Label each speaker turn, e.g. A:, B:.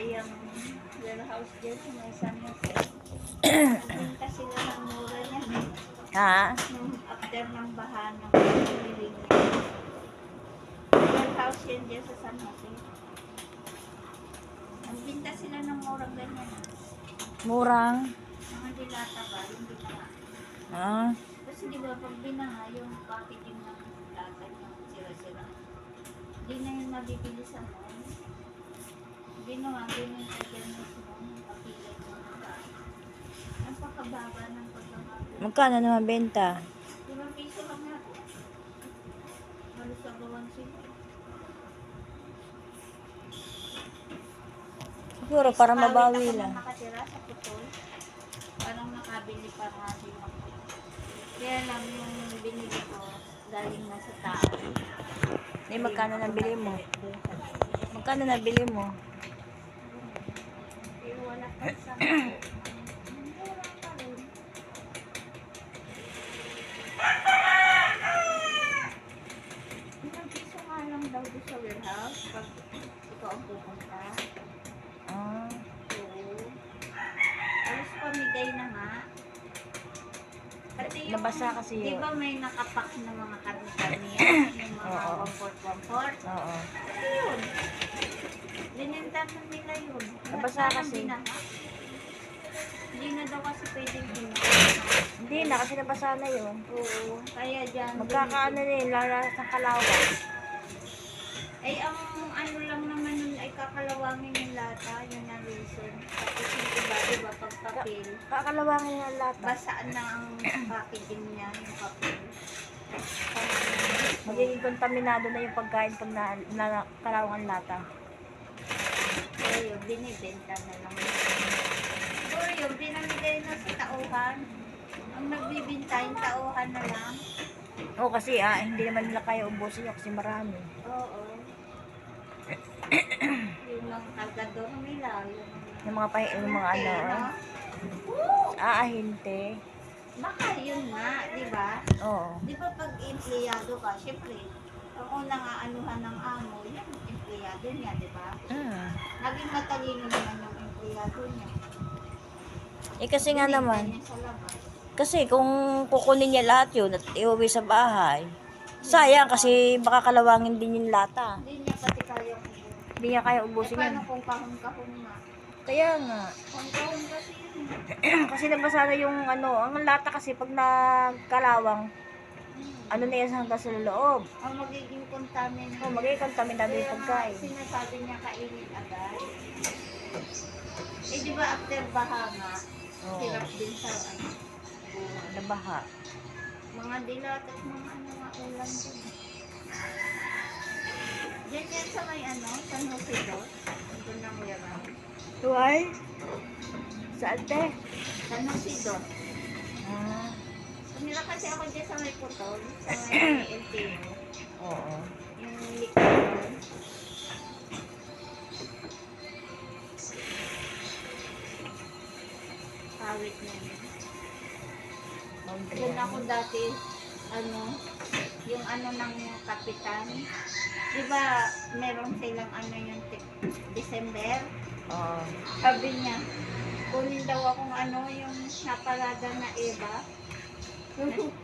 A: yung warehouse dyan sa may San Jose. Nagpunta sila ng mura niya.
B: Ha?
A: Nung after ng baha ng pamilya niya. Warehouse yan dyan sa San Jose. Nagbinta sila ng murang ganyan. ah.
B: Murang.
A: Mga dilata ba? Yung binaha.
B: Ah.
A: Kasi di ba pag binaha yung packaging ng lata yung sira-sira. Hindi na yung mabibili sa mall. Ginawa, ganyan sa ganyan sa mall. Papilay ko na ba? Ang pakababa ng pagkakabili.
B: Magkano naman benta?
A: Limang piso lang ako. Halos agawan sila.
B: Siguro para mabawi lang.
A: na nakatira sa putol. Parang nakabili pa nga din ako. Kaya lang yung binili ko galing na sa tao.
B: Hindi, magkano nabili mo? Magkano nabili mo? Nabasa kasi
A: Di
B: yun.
A: ba may nakapak na mga karni-karni yan? Yung mga
B: Oo.
A: one-fourth.
B: Oo.
A: Yun? Linintaman nila yun.
B: Nabasa kasi.
A: Hindi na daw kasi pwedeng binaha.
B: Hindi na, kasi nabasa na yun.
A: Oo. Kaya dyan.
B: Magkakaano na yun, lalalas ng kalawang.
A: Ay, ang ano lang naman nun ay kakalawangin yung lata. Yun ang reason. Tapos yung iba, di ba, pag papel.
B: Kakalawangin ng lata.
A: Basaan na ang packaging niya, yung papel.
B: Magiging kontaminado na yung pagkain pag na, na, kalawang ang lata.
A: Kaya yun, binibenta na lang. Or yung pinamigay na sa tauhan. Ang nagbibinta, yung tauhan na lang.
B: Oo, kasi ah, hindi naman nila kaya ubusin yun kasi marami.
A: Oo. yung mga kagador nila. Yung,
B: Yung mga, pahi, yung mga ano,
A: no?
B: ah, ahinte.
A: Baka yun nga, di ba?
B: Oo.
A: Di ba pag empleyado ka, syempre, ang unang aanuhan ng amo, yung empleyado niya, di ba?
B: Mm.
A: Naging matalino naman yung empleyado niya.
B: Eh kasi nga naman,
A: niya sa labas.
B: kasi kung kukunin niya lahat yun at iuwi sa bahay, sayang kasi baka kalawangin din yung lata.
A: Hindi niya pati kaya kung
B: Hindi niya kaya
A: Eh,
B: ubusin
A: paano
B: yun.
A: kung kahon-kahon nga?
B: Kaya nga,
A: Kahon-kahon kasi yun.
B: kasi nabasa na yung ano, ang lata kasi pag nagkalawang. Ano na yan hanggang sa loob.
A: Ang magiging contaminant.
B: Oh, magiging kontaminado yung pagkain.
A: sinasabi niya kainin agad. Eh, di ba after baha nga,
B: Oo,
A: hirap din sa ano, buhay.
B: nabaha.
A: Mga dilat at mga ano nga ulan din. Diyan yan sa may ano, San Jose Dos. Ito ng warehouse.
B: Why? Saan te?
A: San Jose Dos.
B: Ah,
A: Tumira kasi ako dyan sa may putol, sa may LTO.
B: oo.
A: Yung likod. Pawit na yun. Doon ako dati, ano, yung ano ng kapitan. Di ba, meron silang ano yung December?
B: Oo.
A: Sabi niya, kunin daw akong ano, yung naparada na Eva. Thank you.